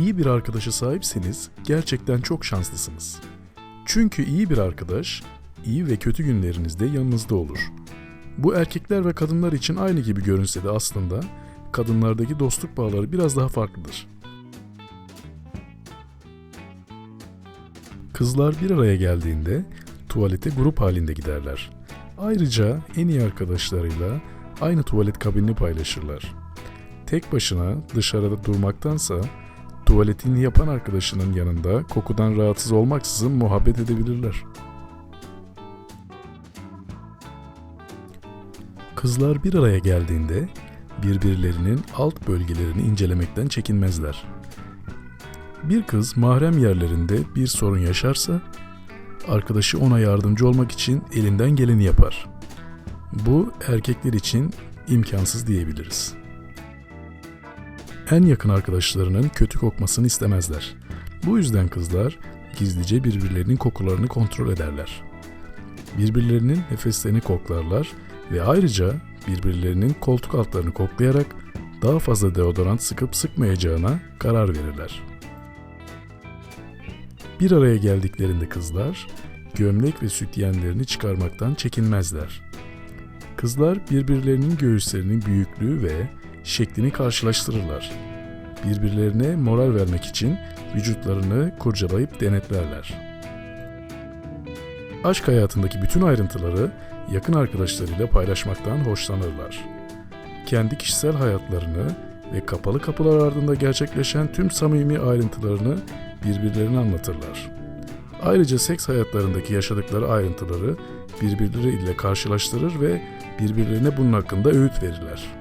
İyi bir arkadaşa sahipseniz gerçekten çok şanslısınız. Çünkü iyi bir arkadaş, iyi ve kötü günlerinizde yanınızda olur. Bu erkekler ve kadınlar için aynı gibi görünse de aslında kadınlardaki dostluk bağları biraz daha farklıdır. Kızlar bir araya geldiğinde tuvalete grup halinde giderler. Ayrıca en iyi arkadaşlarıyla aynı tuvalet kabinini paylaşırlar. Tek başına dışarıda durmaktansa tuvaletini yapan arkadaşının yanında kokudan rahatsız olmaksızın muhabbet edebilirler. Kızlar bir araya geldiğinde birbirlerinin alt bölgelerini incelemekten çekinmezler. Bir kız mahrem yerlerinde bir sorun yaşarsa arkadaşı ona yardımcı olmak için elinden geleni yapar. Bu erkekler için imkansız diyebiliriz. En yakın arkadaşlarının kötü kokmasını istemezler. Bu yüzden kızlar gizlice birbirlerinin kokularını kontrol ederler. Birbirlerinin nefeslerini koklarlar ve ayrıca birbirlerinin koltuk altlarını koklayarak daha fazla deodorant sıkıp sıkmayacağına karar verirler. Bir araya geldiklerinde kızlar gömlek ve sütyenlerini çıkarmaktan çekinmezler. Kızlar birbirlerinin göğüslerinin büyüklüğü ve şeklini karşılaştırırlar. Birbirlerine moral vermek için vücutlarını kurcalayıp denetlerler. Aşk hayatındaki bütün ayrıntıları yakın arkadaşlarıyla paylaşmaktan hoşlanırlar. Kendi kişisel hayatlarını ve kapalı kapılar ardında gerçekleşen tüm samimi ayrıntılarını birbirlerine anlatırlar. Ayrıca seks hayatlarındaki yaşadıkları ayrıntıları birbirleriyle karşılaştırır ve birbirlerine bunun hakkında öğüt verirler.